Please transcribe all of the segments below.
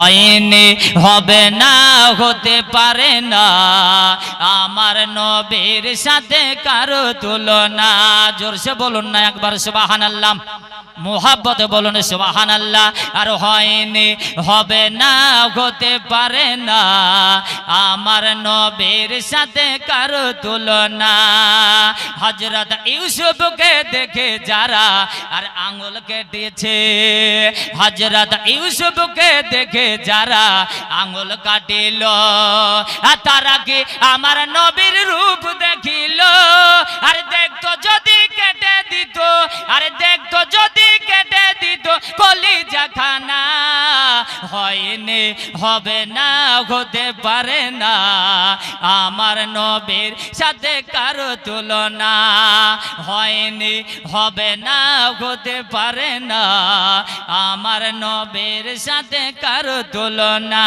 হয়নি হবে না, হতে পারে না। আমার নবীর সাথে কারও তুলনা। জোরসে বলুন না একবার সুবাহান আল্লাহ মোহাব্বতে বলুন সুবাহান আল্লাহ আর হয়নি, হবে না, হতে পারে না। আমার নবীর সাথে কারও তুলনা। হজরত ইউসুফকে দেখে যারা, আর আঙুল কেটেছে হজরত ইউসুফকে দেখে যারা আঙুল কাটিল তারা কি আমার নবীর রূপ দেখিল? আর দেখতো যদি কেটে দিত, আর দেখতো যদি কেটে দিত, কলিজা খানা হয়নি, হবে না, হতে পারে না। আমার নবীর সাথে কারও তুলনা হয়নি, হবে না, হতে পারে না। আমার নবীর সাথে কারও তুলনা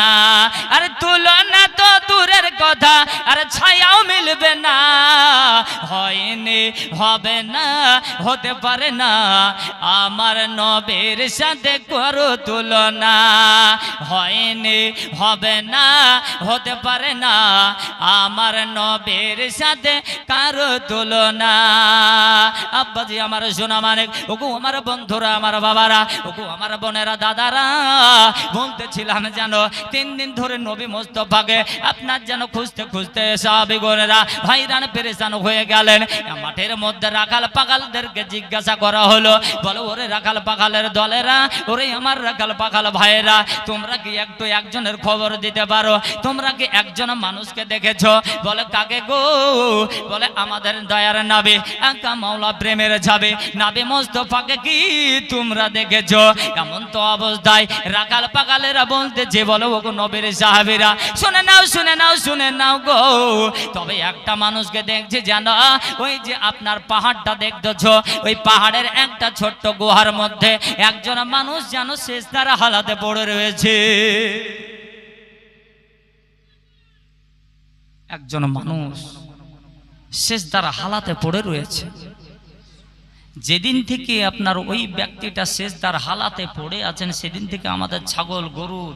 আর তুলনা তো দূরের কথা, আর ছায়াও মিলবে না। হয়নি, হবে না, হতে পারে না। আমার নবীর সাথে করো তুলনা হয়নি, হবে না, হতে পারে না। আমার নবীর সাথে কারও তুলনা আব্বাজি, আমার সোনা মানে ওগো আমার বন্ধুরা, আমার বাবারা, ওগো আমার বোনেরা, দাদারা বলতেছিলাম জানো তিন দিন ধরে নবী মোস্তফাকে আপনার যেন খুঁজতে খুঁজতে সাহাবি বোনেরা ভাইরান পেরেশান হয়ে গেলেন। মাঠের মধ্যে রাখাল পাখালদেরকে জিজ্ঞাসা করা হলো, বলো, ওরে রাখাল পাখালের দলেরা, ওরে আমার রাখাল পাখাল ভাইয়েরা, তোমরা কি একটু একজনের খবর দিতে পারো? তোমরা কি একজন মানুষকে দেখেছ? বলে, কাকে গো? বলে, আমাদের দয়ার নাবি, একা মাওলা প্রেমের যাবে নাবি মোস্তফাকে কি তোমরা দেখেছ? এমন তো অবস্থায় রাখাল পাখালেরা বলতেছে বলো ও গো নবীর সাহাবিরা, শুনে নাও শুনে নাও শুনে নাও গো। তবে একটা মানুষকে দেখছে জানো ওই যে আপনার পাহাড়টা দেখতেছ, ওই পাহাড়ের একটা ছোট্ট গুহার মধ্যে একজন মানুষ যেন শেষ দ্বারা হালাতে পড়ে রয়েছে। একজন মানুষ শেষ দ্বারা হালাতে পড়ে রয়েছে। যেদিন থেকে আপনার ওই ব্যক্তিটা শেষ তার হালাতে পড়ে আছেন, সেদিন থেকে আমাদের ছাগল, গরু,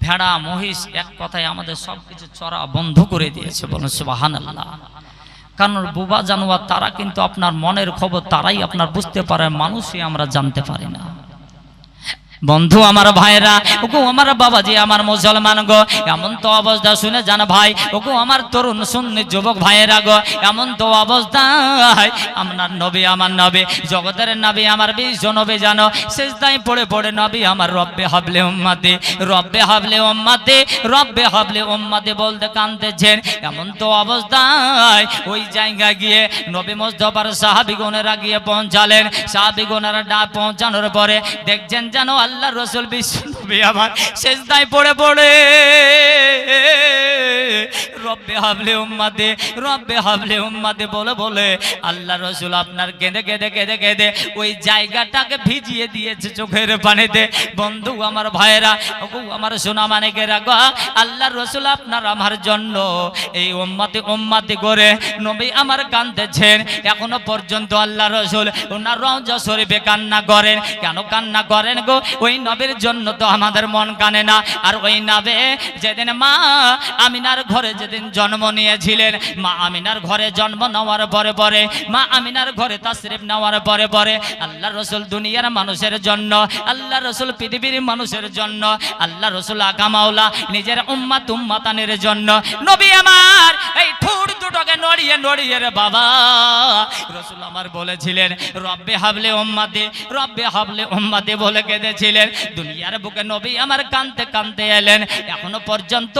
ভেড়া, মহিষ এক কথায় আমাদের সব কিছু চড়া বন্ধ করে দিয়েছে বলুন সুবাহান আল্লাহ কারণ বোবা জানোয়ার, তারা কিন্তু আপনার মনের খবর, তারাই আপনার বুঝতে পারে, মানুষই আমরা জানতে পারি না। বন্ধু আমার ভাইরা ওগো আমার বাবাজি, আমার মুসলমান গো, এমন তো অবস্থা, শুনে জান ভাই, ওগো আমার তরুণ সুন্নি যুবক ভাইয়েরা গো, এমন তো অবস্থায় আপনার নবী আমার নবী, জগতের নবী আমার বিশ্ব নবী জানো শেষদাই পড়ে পড়ে নবী আমার রব্বে হাবলে উম্মাতে, রব্বে হাবলে উম্মাতে, রব্বে হাবলে উম্মাতে বলতে কাঁদতেছেন, এমন তো অবস্থায় ওই জায়গায় গিয়ে নবী মোস্তফার সাহাবিগণেরা গিয়ে পৌঁছালেন, সাহাবিগণেরা ডা পৌঁছানোর পরে দেখছেন যেন আল্লাহ রসুল বিশ্ব আমার শেষদায় পড়ে পড়ে। রব্বে হাবলে উম্মাদে, রব্বে হাবলে উম্মাদে, বলে বলে, আল্লাহ রসুল আপনার কেঁদে কেঁদে কেঁদে কেঁদে ওই জায়গাটাকে ভিজিয়ে দিয়েছে চোখের পানিতে। বন্ধু আমার ভাইয়েরা আমার সোনা মানিকে রাখো আল্লাহ রসুল আপনার আমার জন্য এই উম্মাতে উম্মাতে করে নবী আমার কান্দেছেন এখনও পর্যন্ত আল্লাহ রসুল ওনার রওজা শরীফে কান্না করেন। কেন কান্না করেন গো? ওই নবীর জন্য তো আমাদের মন কানে না। আর ওই নবে যেদিন মা আমিনার ঘরে যেদিন জন্ম নিয়েছিলেন। মা আমিনার ঘরে জন্ম নেওয়ার পরে পরে, মা আমিনার ঘরে তাশরিফ নেওয়ার পরে পরে, আল্লাহ রসুল দুনিয়ার মানুষের জন্য, আল্লাহ রসুল পৃথিবীর মানুষের জন্য, আল্লাহ রসুল আকা মাওলা নিজের উম্মাত উম্মাতানের জন্য। নবী আমার, এই ঠুর দুটোকে নড়িয়ে নড়িয়ে রে বাবা। রসুল আমার বলেছিলেন, রব্বে হাবলে উম্মাদে রব্বে হাবলে উম্মাদে বলে কেঁদেছিলেন। দুনিয়ার বুকে নবী আমার কানতে কানতে এলেন। এখনও পর্যন্ত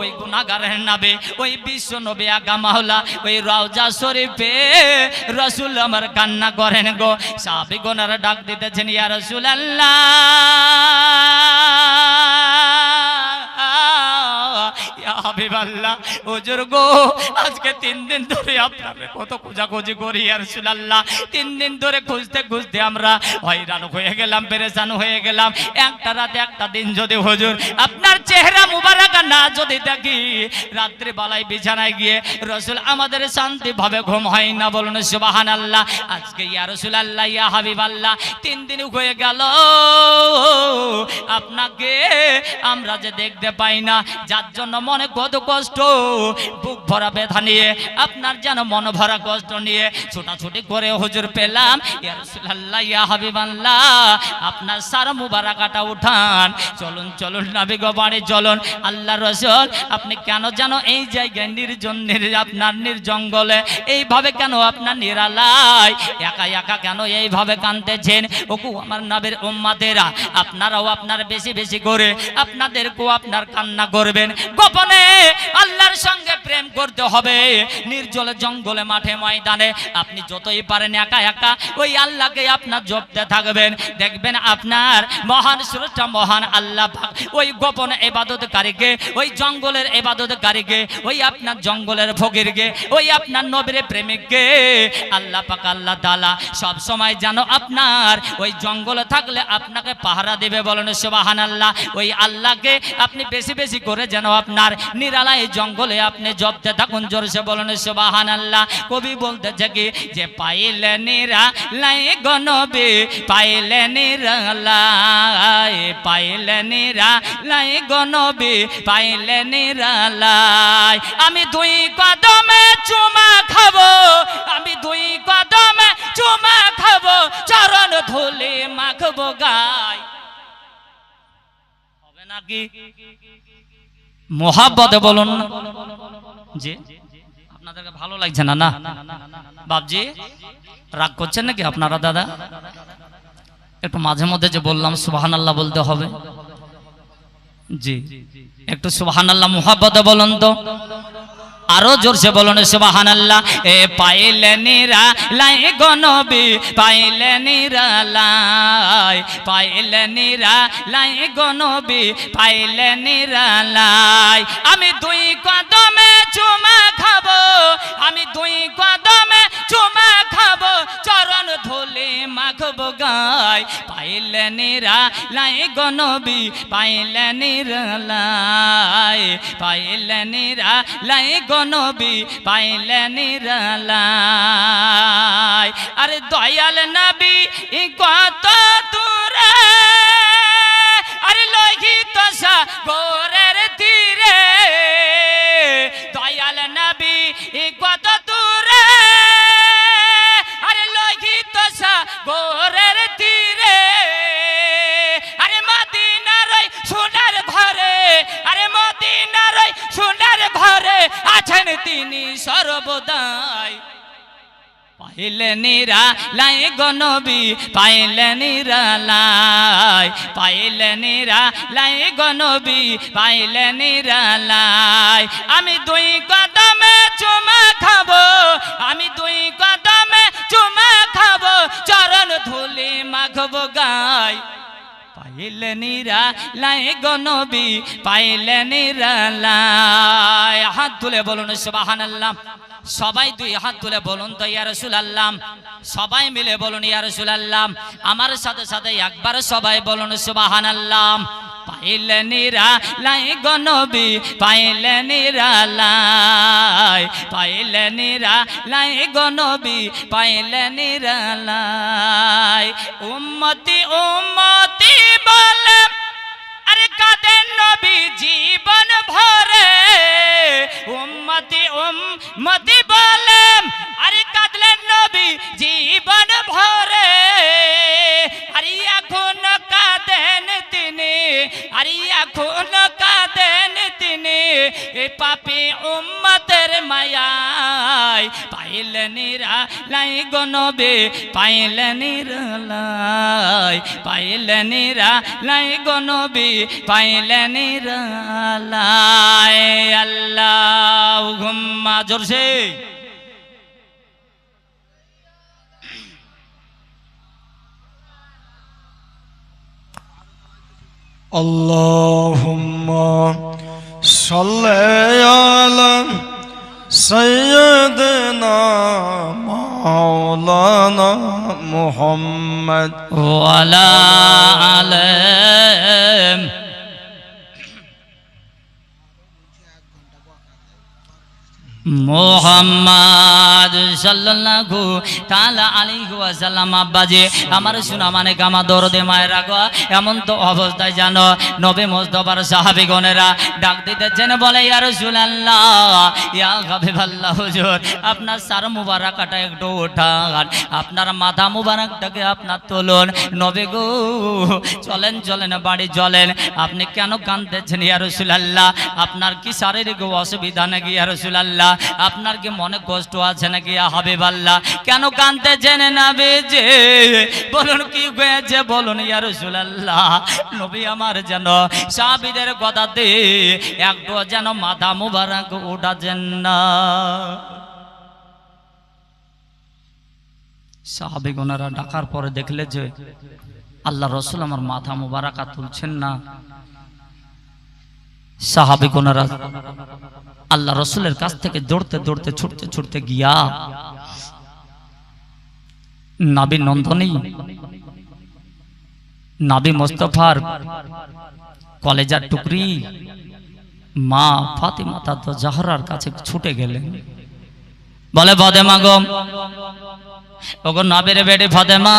ওই গুণাগারের নাবে। ওই বিশ্ব নবী আগা মাওলা, ওই রওজা শরীফে রসুল আমার কান্না করেন গো। সাহাবি গোনারা ডাক দিতেছেন, ইয়া রসুল আল্লাহ আপনার চেহারা না যদি দেখি, রাত্রি বেলায় বিছানায় গিয়ে রসুল আমাদের শান্তি ভাবে ঘুম হয় না বলুন সুবাহান আল্লাহ আজকে ইয়া রসুল আল্লাহ ইয়া হাবিব আল্লাহ তিন দিন হয়ে গেল। আপনাকে আমরা যে দেখতে পাই না। যার জন্য মনে কত কষ্ট, বুক ভরা ব্যথা নিয়ে, আপনার যেন মন ভরা কষ্ট নিয়ে ছোটাছুটি করে হুজুর পেলাম। ইয়া রাসূলুল্লাহ, ইয়া হাবিবাল্লাহ, আপনার সারা মুবারাকাটা উঠান। চলুন চলুন, নবী গো, বাড়ি চলুন। আল্লাহ রসুল, আপনি কেন যেন এই জায়গায় নির্জন নির আপনার নির্জঙ্গলে এইভাবে কেন আপনার নিরালায়? একা একা কেন এইভাবে কানতেছেন ওকু আমার নবীর উম্মাতেরা আপনারাও আপনার বেশি বেশি করে, আপনাদেরকেও আপনার কান্না করবেন। গোপনে আল্লাহর সঙ্গে প্রেম করতে হবে। নির্জলে জঙ্গলে, মাঠে, ময়দানে আপনি যতই পারেন একা একা ওই আল্লাহকে আপনার জপতে থাকবেন। দেখবেন আপনার মহান স্রষ্টা, মহান আল্লাহ ওই গোপন এবাদতকারীকে, ওই জঙ্গলের এবাদতকারীকে, ওই আপনার জঙ্গলের ফকিরকে, ওই আপনার নবীর প্রেমিককে আল্লাহ পাক, আল্লাহ তালা সব সময় যেন আপনার ওই জঙ্গলে থাকলে আপনাকে পাহারা দেবে বলেন সুবাহান আল্লাহ ওই আল্লাহকে আপনি বেশি বেশি করে যেন আপনার নিরালায় জঙ্গলে আপনি জপতে থাকুন। জোরসে বলেন সুবাহান আল্লাহ কবি বলতেছে কি, যে পাইলে নিরা লাই গনবে পাইলে নিরালায়, পাইলে নিরা লাই গনবে পাইলে নিরালায়। আমি দুই কদমে চুমা খাব, আমি দুই কদমে চুমা খাব, চরণ ধুলে মাখবো গায়। নাকি মোহাব্বতে বলুন যে, আপনাদেরকে ভালো লাগছে না না? বাবজি রাগ করছেন নাকি আপনারা, দাদা? একটু মাঝে মধ্যে যে বললাম সুবাহান আল্লাহ বলতে হবে। জি, একটু সুবাহান আল্লাহ মোহাব্বতে বলুন তো। আরও জোরসে বলুন সুবাহান আল্লাহ এ পাইলে নিরা লাই গনবি পাইলে নিরা লাই, পাইলে লাই গনবি পাইলে লাই। আমি দুই কদমে চুমা খাব, আমি দুই কদমে চুমা খাব, চরণ ধুলে মাখবো গায়। পাইলে নিরা লাই গনবি পাইলে নিরা লাই, পাইলে লাই গনবি পাইলে নিরালাই আরে দয়াল নবী কত দূরে, আরে লোহিত গোরের তীরে। দয়াল নবী কত দূরে, আরে লোহিত গোরের আছেন তিনি সর্বদাই। পাইলে নিরা লাই গনবি পাইলে নিরা লাই। পাইলে নিরা লাই গনবি পাইলে নিরা লাই। আমি দুই কদমে চুমা খাব, আমি দুই কদমে চুমা খাব, চরণ ধুলি মাখবো গাই। পাইলে নিরা লাই গনবি পাইলে নিরা লাই হাত তুলে বলুন সুবাহান আল্লাহ সবাই দুই হাত তুলে বলুন তো ইয়ারসুল আল্লাহ সবাই মিলে বলুন ইয়ারসুল আল্লাহ আমার সাথে সাথে একবার সবাই বলুন, সুবহানাল্লাহ। পাইলে নিরা লাই গনবি পাইলেন লাই পাইলে নিরা লাই গনবি পাইলেন লাই। উম্মতি উম্মতি বলে কাদের নবী, জীবন ভরে। উম্মতি উম্মতি বলে আরে কাদলেন নবী, জীবন ভরে। আরে এখন কাঁদেন তিনি, আরে এখন কাঁদেন তিনি। এ পাপি উম্মতের মায়ায় পাইলে নিরা লাই গনবে পাইলে নিরা লাই পাইলে নিরা লাই গনবে পাইলে নিরা লাই আল্লাহ ঘুম্মা জোরসে اللهم صل على سيدنا مولانا محمد ولا عليه মোহাম্মদ সাল্লাল্লাহু তাআলা আলাইহি ওয়াসাল্লাম, আব্বাজি, আমার শোনা মানে গামা দরদে মায়ের গো এমন তো অবস্থায় জানো, নবী মুস্তাফার সাহাবীগণেরা ডাক দিতেছেন, বলে, ইয়া রাসূলুল্লাহ, ইয়া হাবিবাল্লাহ, হুজুর, আপনার সার মুবারাকাটা একটু ওঠান আপনার মাথা মুবারকটাকে আপনার তুলুন, নবী গো, চলেন চলেন, বাড়ি চলেন, আপনি কেন কাঁদতেছেন, ইয়া রাসূলুল্লাহ? আপনার কি শারীরিক অসুবিধা নাকি, ইয়া রাসূলুল্লাহ? আপনার কি মনে কষ্ট আছে নাকি, ইয়া হাবিবাল্লাহ? কেন কাঁদতেছেন নবী যে বলুন কি হয়েছে? বলুন, ইয়া রাসূলুল্লাহ। নবী আমার যেন সাহাবীদের কথাতে একটু যেন মাথা মুবারক উঠাছেন না। সাহাবিগণেরা ডাকার পরে দেখলে যে আল্লাহ রসুল আমার মাথা মুবারাকা তুলছেন না। সাহাবিগণেরা আল্লাহ রসুলের কাছ থেকে দৌড়তে দৌড়তে ছুটতে ছুটতে গিয়া নাবি নন্দনী, নাবি মোস্তফার কলেজার টুকরি, মা ফাতিমা তার জাহরার কাছে ছুটে গেলেন। বলে বদেমা গো ওগো নবীর বেটি ফতেমা,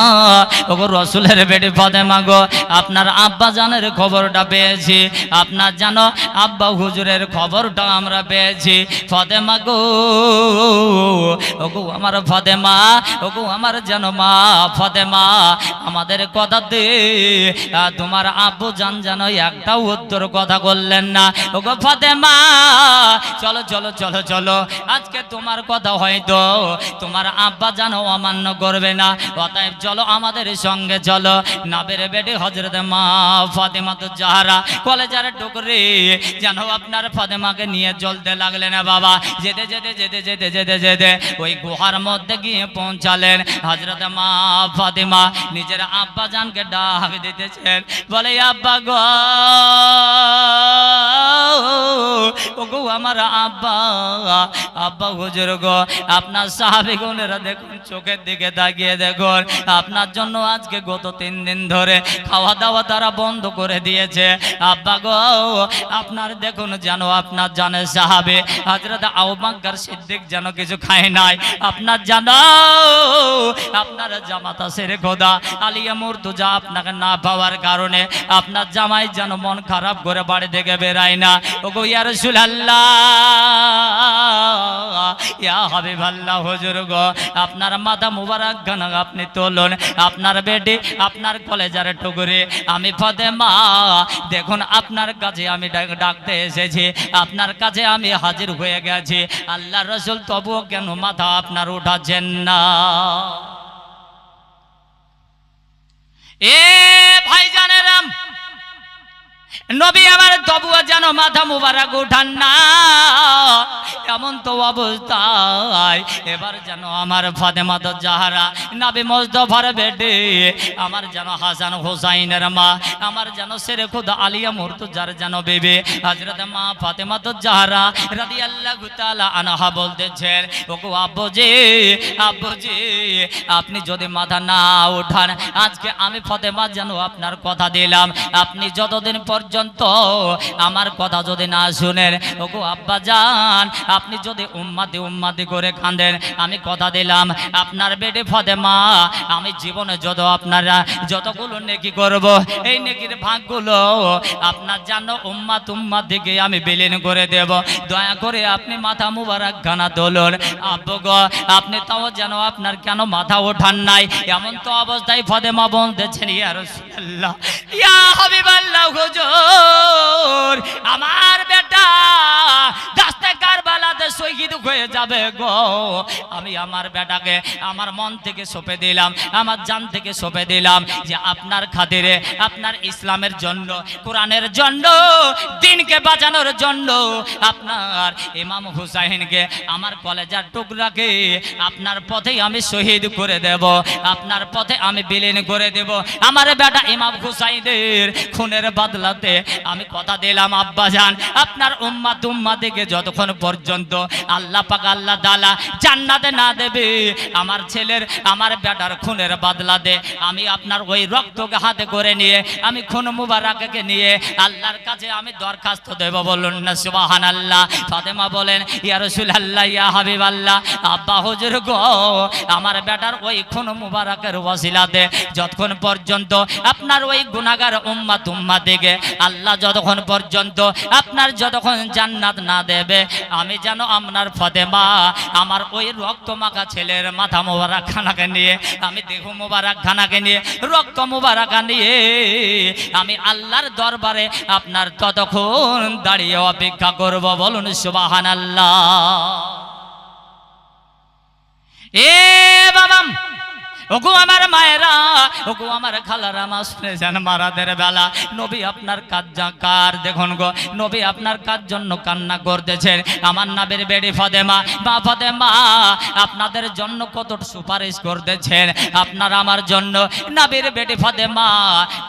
ওগো রসুলের বেটি ফতেমা গো, আপনার আব্বা জানের খবরটা পেয়েছি, আপনার জানো আব্বা হুজুরের খবরটা আমরা পেয়েছি। ফতেমা গো, ওগো আমার ফতেমা, ওগো আমার যেন মা ফতেমা, আমাদের কথা দে তোমার আব্বু জান জানো একটাও উত্তর কথা বললেন না। ওগো ফতেমা, চলো চলো চলো চলো, আজকে তোমার কথা হয়তো, তোমার আব্বা জানো অমান্য করবে না। অতএব চলো আমাদের সঙ্গে চলো। নাবের বেডে হজরত মা ফাতেমা তো যাহারা কলেজার টুকরি। যেন আপনার ফাতেমাকে নিয়ে চলতে লাগলেন বাবা। যেতে যেতে যেতে যেতে যেতে যেতে ওই গুহার মধ্যে গিয়ে পৌঁছালেন। হজরত মা ফাতেমা নিজের আব্বা জানকে ডাক দিতেছেন। বলে, আব্বা গো, ওগো আমার আব্বা আব্বা হুজুর গো, আপনার সাহাবি গুণেরা দেখুন চোখের দিকে তাকিয়ে দেখুন, আপনার জন্য আজকে গত তিন দিন ধরে খাওয়া দাওয়া তারা বন্ধ করে দিয়েছে। আব্বা গো, আপনার দেখুন যেন আপনার জানে সাহাবে হাজরত আউবাঙ্কার সিদ্দিক যেন কিছু খায় নাই। আপনার জানো, আপনার জামাতা সেরে খোদা আলিয়া মুর্তুজা আপনাকে না পাওয়ার কারণে আপনার জামাই যেন মন খারাপ করে বাড়ি থেকে বেরায় না। ওগো ইয়া রাসূলুল্লাহ, ইয়া হাবিবাল্লাহ, হুজুর গো, আপনার মাথা মুবারক গান আপনি তোলুন। আপনার বেটি আপনার কলেজার টুকুরে। আমি ফাতেমা, দেখুন আপনার কাছে আমি ডাকতে এসেছি। আপনার কাছে আমি হাজির হয়ে গেছি। আল্লাহ রসুল তবুও কেন মাথা আপনার উঠাচ্ছেন না? এ ভাই জানেরাম নবী আমার তবুও যেন মাথা মুবারক উঠান না। এমন তো অবস্থায় এবার যেন আমার ফাতেমা তো জাহারা, নাবি মোস্তফার বেটে, আমার যেন হাসান হোসাইনের মা, আমার যেন সেরে খুদ আলিয়া মুর্তুজার যেন বেবে হজরত মা ফাতেমা তো জাহারা রাদি আল্লাহ আনাহা বলতেছেন, ওগো আব্বুজি আব্বুজি, আপনি যদি মাথা না উঠান, আজকে আমি ফতেমা যেন আপনার কথা দিলাম, আপনি যতদিন পর্যন্ত আমার কথা যদি না শুনেন, ওগো আব্বা যান আপনি যদি উম্মাদি উম্মাদি করে কাঁদেন আমি কথা দিলাম, আপনার বেটে ফতেমা, আমি জীবনে যত আপনারা, যতগুলো নেকি করব, এই নেকির ভাগগুলো আপনার জানো উম্মা তুম্মা দিকে আমি বিলীন করে দেব। দয়া করে আপনি মাথা মুবারক গানা তোলুন। আব্বু গো, আপনি তাও যেন আপনার কেন মাথা ওঠান নাই? এমন তো অবস্থায় ফতেমা বলতেছেন, ইয়া রাসূলুল্লাহ, ইয়া হাবিবাল্লাহ হুজুর, আমার বেটা দাস্তে কারবালাতে শহীদ হয়ে যাবে গো। আমি আমার বেটাকে আমার মন থেকে সঁপে দিলাম, আমার জান থেকে সঁপে দিলাম যে আপনার খাতিরে, আপনার ইসলামের জন্য, কোরআনের জন্য, দিনকে বাঁচানোর জন্য আপনার ইমাম হুসাইনকে, আমার কলেজার টুকরাকে আপনার পথেই আমি শহীদ করে দেব, আপনার পথে আমি বিলীন করে দেব। আমার বেটা ইমাম হুসাইনের খুনের বদলাতে আমি কথা দিলাম, আব্বা জান, আপনার উম্মা তুম্মা থেকে যতক্ষণ পর্যন্ত আল্লাহ পাক, আল্লাহ দালা জান্নাতে না দেবে। আমার ছেলের, আমার বেটার খুনের বদলা দে। আমি আপনার ওই রক্তকে হাতে করে নিয়ে, আমি খুন মুবারককে নিয়ে আল্লাহর কাছে আমি দরখাস্ত দেব বলুন না সুবাহান আল্লাহ ফাতেমা বলেন, ইয়া রসুল আল্লাহ ইয়া হাবিব আল্লাহ আব্বা, হুজুর গো, আমার বেটার ওই খুন মুবারকের ওয়াসিলাতে যতক্ষণ পর্যন্ত আপনার ওই গুনাগার উম্মা তুম্মা দিকে আল্লাহ যতক্ষণ পর্যন্ত আপনার যতক্ষণ জান্নাত না দেবে, আমি যেন আপনার ফতেমা, আমার ওই রক্ত মাখা ছেলের মাথা মোবারক খানাকে নিয়ে, আমি দেহ মোবারক খানাকে নিয়ে, রক্ত মোবারক নিয়ে, আমি আল্লাহর দরবারে আপনার ততক্ষণ দাঁড়িয়ে অপেক্ষা করব, বলুন সুবাহান আল্লাহ এ বাবাম ওগো আমার মায়েরা, ওগো আমার খালারা মা শুনে যান মারাদের বেলা। নবী আপনার কাজ যা কার? দেখুন গো, নবী আপনার কাজ জন্য কান্না করতেছেন? আমার নাবের বেড়ি ফদেমা বা ফদেমা আপনাদের জন্য কত সুপারিশ করতেছেন? আপনার আমার জন্য, নাবির বেটি ফদেমা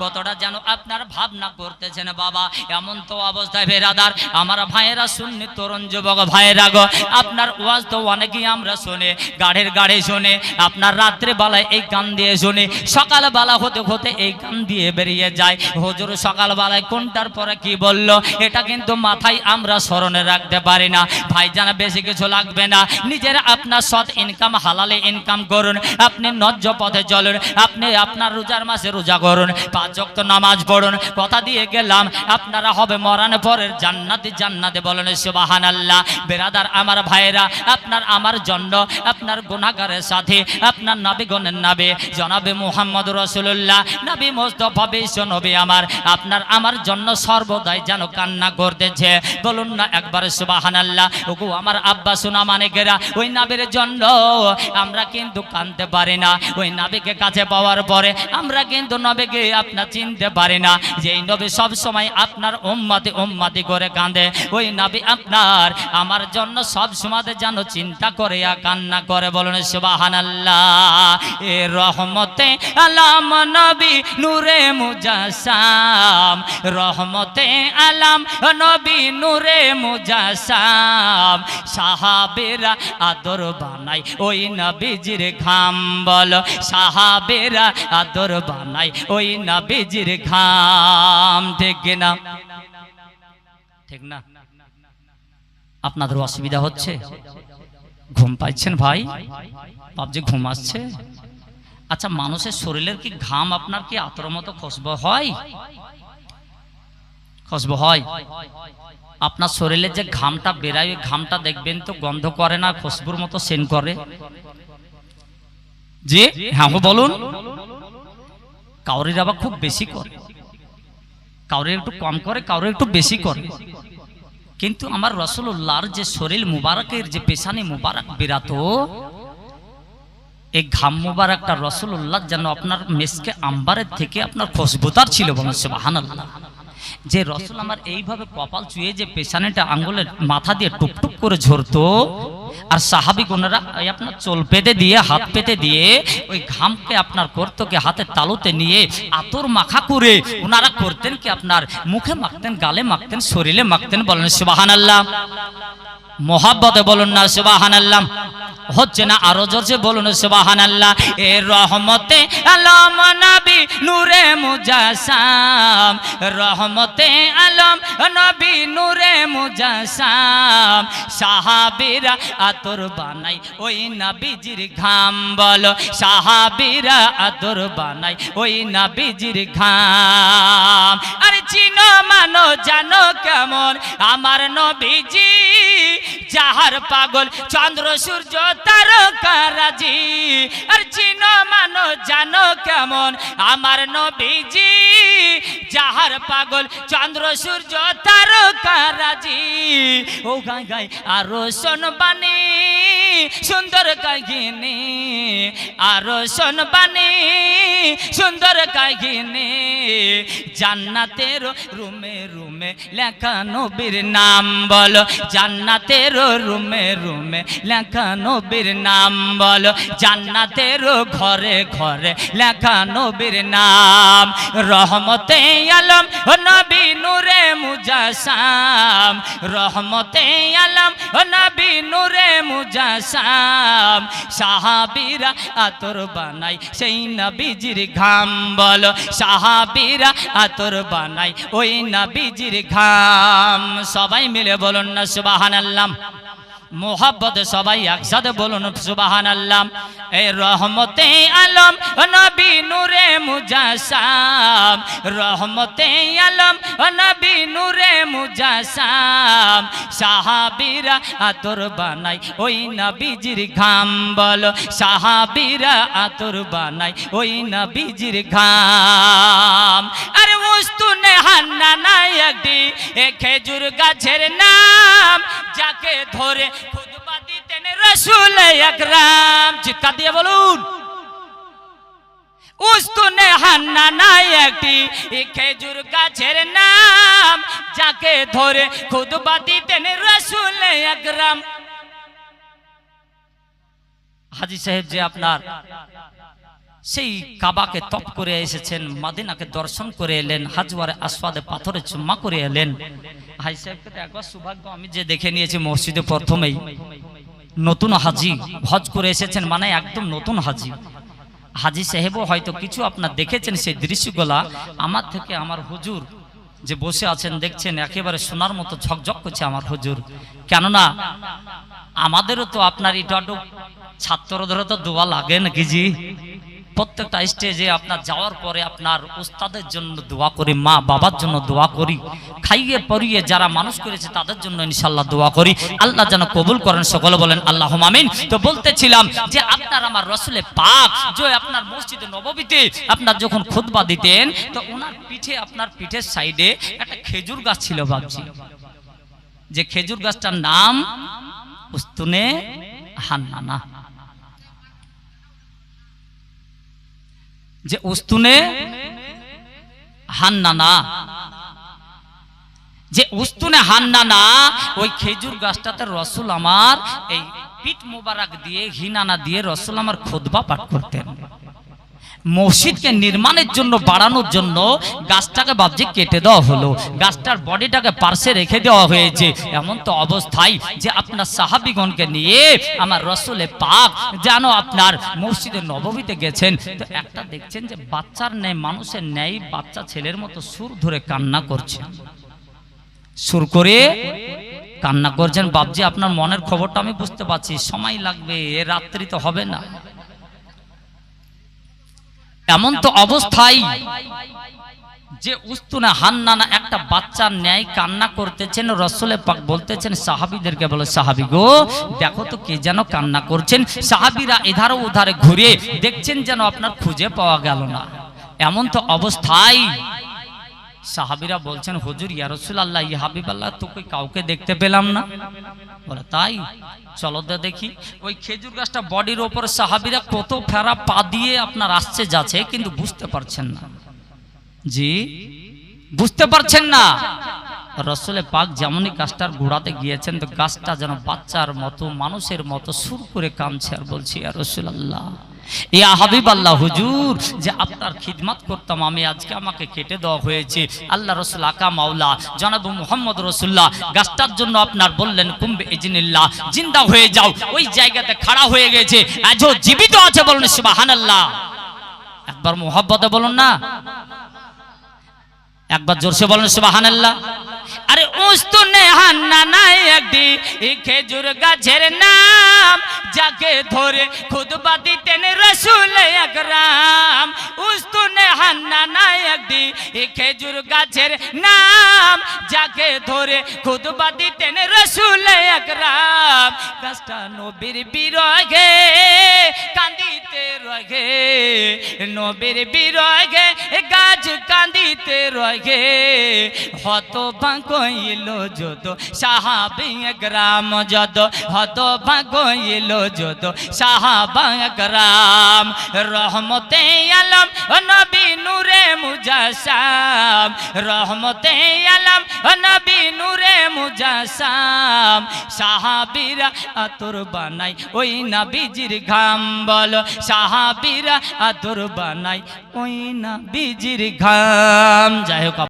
কতটা যেন আপনার ভাবনা করতেছেন বাবা। এমন তো অবস্থায় বেরাদার, আমার ভাইয়েরা শুননি তরুণ যুবক ভাইয়েরা গো, আপনার ওয়াজ তো অনেকেই আমরা শুনে, গাড়ির গাড়ি শুনে, আপনার রাত্রে বেলায় এই গান দিয়ে শুনি। সকালবেলা হতে হতে এই গান দিয়ে বেরিয়ে যায়। হুজুর সকালবেলায় কোনটার পরে কি বলল? এটা কিন্তু মাথায় আমরা স্মরণে রাখতে পারি না। ভাইজান, বেশি কিছু লাগবে না। নিজের আপনার সৎ ইনকাম হালালে ইনকাম করুন। আপনি নজ্জ পথে চলুন। আপনি আপনার রোজার মাসে রোজা করুন। পাঁচ ওয়াক্ত নামাজ পড়ুন। কথা দিয়ে গেলাম, আপনারা হবে মরান পরের জান্নাতি জান্নাতে বলেন সুবাহান আল্লাহ বেরাদার, আমার ভাইয়েরা, আপনার আমার জন্য, আপনার গুণাগারের সাথে, আপনার নবীগণের নাবে, জনাবে মুহাম্মদ রসুল্লাহ নবী মোস্তফা বিশ্ব নবী আমার, আপনার আমার জন্য সর্বদাই যেন কান্না করতেছে। বলুন না একবার সুবাহান আল্লাহ ওগো আমার আব্বা সোনা মানিকেরা ওই নাবির জন্য আমরা কিন্তু কানতে পারি না। ওই নাবিকে কাছে পাওয়ার পরে আমরা কিন্তু নবীকে আপনার চিনতে পারি না। যে এই নবী সব সময় আপনার উম্মাতি উম্মাতি করে কাঁদে। ওই নাবি আপনার আমার জন্য সব সময় যেন চিন্তা করে আর কান্না করে। বলুন সুবাহান আল্লাহ এ রহমতে আলাম নবী নূরে মুজাসাম। রহমতে আলাম নবী নূরে মুজাসাম। সাহাবেরা আদর বানাই ওই নবীজির ঘাম বল। সাহাবেরা আদর বানাই ওই নবীজির ঘাম। ঠিক না ঠিক না? আপনাদের অসুবিধা হচ্ছে? ঘুম পাইছেন ভাই? ভাবছি ঘুম আসছে? আচ্ছা মানুষের শরীরের কি ঘাম আপনার কি আতর মতো খসব হয়? খসব হয়। আপনার শরীরের যে ঘামটা বেরায় ওই ঘামটা দেখবেন তো গন্ধ করে না খুশবুর মতো সেন করে। যে হ্যাঁ বলুন। কাউরির আবার খুব বেশি করে। কাউরে একটু কম করে কাউরে একটু বেশি করে। কিন্তু আমার রসুল্লাহর যে শরীর মুবারকের, যে পেশানি মুবারক বেরাতো এই ঘাম মুবারকটা রসুল্লাহ যেন আপনার মেসকে আম্বারের থেকে আপনার খুশবুতার ছিল বলুন, সুবহানাল্লাহ। যে রসুল আমার এইভাবে কপাল চুয়ে যে পেছানেটা আঙ্গুলের মাথা দিয়ে টুকটুক করে ঝরতো, আর সাহাবি এই আপনার চোল পেতে দিয়ে, হাত পেতে দিয়ে, ওই ঘামকে আপনার করতো কি হাতের তালুতে নিয়ে আতর মাখা করে ওনারা করতেন কি আপনার মুখে মাখতেন, গালে মাখতেন, শরীরে মাখতেন বলেন সুবাহান আল্লাহ মোহাব্বতে বলুন না সুবাহান আল্লাহ হচ্ছে না আরও জোরছে বলুন সুবাহান আল্লাহ এ রহমতে আলম নবী নূরে মুজাসাম। রহমতে আলম নবী নূরে মুজাসাম। সাহাবীরা আতর বানাই, ওই নবীজির ঘাম বলো। সাহাবীরা আতর বানাই, ওই নবীজির ঘাম। আরে চিনো মানো জানো কেমন, আমার নবীজি যাহার পাগল চন্দ্র, সূর্য তারকারাজি আর চিনো মানো জানো কেমন? আমার নবীজি, যাহার পাগল চন্দ্র, সূর্য তারকারাজি ও গাই গাই আরও শোনবানি সুন্দর কাহিনী আরও শোনবানি সুন্দর কাহিনী জান্নাতের রুমে রুমে লেখা নবীর নাম বলো। জান্নাতের রুমে রুমে লেখা নবীর নাম বলো। জান্নাতের ঘরে ঘরে লেখা নবীর নাম। রহমতে আলম, ও নবী নূরে মুজাসাম। রহমতে আলম, ও নবী নূরে মুজাসাম। সাহাবীরা আতর বানাই সেই নবীজির ঘাম বলো। সাহাবীরা আতর বানাই ওই নবীজির ঘাম। সবাই মিলে বলুন না, সুবহানাল্লাহ। মোহাব্বত সবাই একসাথে বলুন সুবাহান আল্লাহ এ রহমতে আলম, নবী নূরে মুজাসাম। রহমতে আলম, নবী নূরে মুজাসাম। সাহাবীরা আতর বানাই, ওই নবীজির ঘাম বলো। সাহাবীরা আতর বানাই, ওই নবীজির ঘাম। আরে উস্তুনে হান্না নাই একটি। খেজুর গাছের নাম যাকে ধরে খুদবা রসুল একরাম চিৎকার দিয়ে বলুন। উস্তুনে হান্না নাই একটি। খেজুর গাছের নাম যাকে ধরে খুদবা দিতেন রসুল একরাম হাজি সাহেব যে আপনার সেই কাবাকে তপ করে এসেছেন, মাদিনাকে দর্শন করে এলেন, হাজওয়ারে আসফাদে পাথরে চুম্মা করে এলেন। হাই সাহেবকে তো একবার সৌভাগ্য আমি যে দেখে নিয়েছি মসজিদে প্রথমেই। নতুন হাজি, হজ করে এসেছেন মানে একদম নতুন হাজি। হাজি সাহেবও হয়তো কিছু আপনার দেখেছেন সেই দৃশ্যগুলা। আমার থেকে আমার হুজুর যে বসে আছেন, দেখছেন, একেবারে সোনার মতো ঝকঝক করছে আমার হুজুর। কেননা, আমাদেরও তো আপনার এটা ছাত্রদেরও তো দোয়া লাগে নাকি জি? প্রত্যেকটা স্টেজে আপনার যাওয়ার পরে আপনার উস্তাদের জন্য দোয়া করি, মা বাবার জন্য দোয়া করি, খাইয়ে পরিয়ে যারা মানুষ করেছে তাদের জন্য ইনশাল্লাহ দোয়া করি। আল্লাহ যেন কবুল করেন সকলে বলেন আল্লাহ আমিন। তো বলতেছিলাম যে আপনার আমার রসুলে পাক যে আপনার মসজিদে নববীতে আপনার যখন খুতবা দিতেন, তো ওনার পিঠে আপনার পিঠের সাইডে একটা খেজুর গাছ ছিল ভাবছি। যে খেজুর গাছটার নাম উস্তুনে হান্নানা। যে উস্তুনে হান্নানা। যে উস্তুনে হান্নানা, ওই খেজুর গাছটাতে রসুল আমার এই পিঠ মোবারক দিয়ে হিনানা দিয়ে রসুল আমার খোদবা পাঠ করতেন। মসজিদকে নির্মাণের জন্য, বাড়ানোর জন্য গাছটাকে ভাবছি কেটে দেওয়া হলো। গাছটার বডিটাকে পার্শ্বে রেখে দেওয়া হয়েছে। এমন তো অবস্থায় যে আপনার সাহাবিগণকে নিয়ে আমার রসুলে পাক যেন আপনার মসজিদের নবমীতে গেছেন। তো একটা দেখছেন যে বাচ্চার ন্যায়, মানুষের ন্যায় বাচ্চা ছেলের মতো সুর ধরে কান্না করছে। সুর করে কান্না করছেন। বাবজি আপনার মনের খবরটা আমি বুঝতে পারছি। সময় লাগবে, রাত্রি তো হবে না। এমন তো অবস্থায় যে উস্তুনা হান্নানা একটা বাচ্চা ন্যায় কান্না করতেছেন রসলে পাক বলতেছেন সাহাবিদেরকে বলো সাহাবি গো দেখো তো কে যেন কান্না করছেন। সাহাবিরা এধারো ওধারে ঘুরে দেখছেন যেন আপনার খুঁজে পাওয়া গেল না। এমন তো অবস্থায় সাহাবিরা বলছেন, হুজুর, ইয়া রাসূলুল্লাহ, ইয়া হাবিবাল্লাহ, তোকে কাউকে দেখতে পেলাম না? বলে, তাই? চলো তো দেখি। ওই খেজুর গাছটা বডির ওপর সাহাবিরা কত ফেরা পা দিয়ে আপনার আসছে, যাচ্ছে, কিন্তু বুঝতে পারছেন না। জি? বুঝতে পারছেন না? রসলে পাক যেমনই গাছটার গোড়াতে গিয়েছেন, তো গাছটা যেন বাচ্চার মতো, মানুষের মতো সুর করে কামছে আর বলছি আর রসুল্লাহ ইয়া হাবিব আল্লাহ হুজুর, যে আপনার খিদমাত করতাম, আমি আজকে আমাকে কেটে দেওয়া হয়েছে। আল্লাহ রসুল, আকা মাওলা, জনাব রসুল্লাহ, গাছটার জন্য আপনার বললেন ইজিনিল্লাহ, জিন্দা হয়ে যাও, ওই জায়গাতে খাড়া হয়ে গেছে জীবিত আছে বলুন সুবাহান আল্লাহ একবার মোহাব্বতে বলুন না। একবার জোরসে বলেন সুবাহান আল্লাহ আরে উস্তুনে হান্না নাই একটি খেজুর গাছের নাম যাকে ধরে খুদবা দিতেন রসুল একরাম উস্তুনে হান্না নাই একদি। এ খেজুর গাছের নাম যাকে ধরে খুদবা দিতেন রসুল একরাম গাছটা নবীর বিরগে কান্দিতে রগে নবীর বিরগে গাছ কান্দিতে রগে হত বাঁকইল যত সাহাবি গ্রাম যত হত বাঁকইল যত সাহাবা গ্রাম রহমতে আলম, নবী নূরে মুজাসাম, রহমতে আলম, নবী নূরে মুজাসাম, সাহাবিরা আতর বানাই, ওই নবীজির ঘাম বল, সাহাবিরা আতর বানাই, ওই নবীজির ঘাম। যাই হোক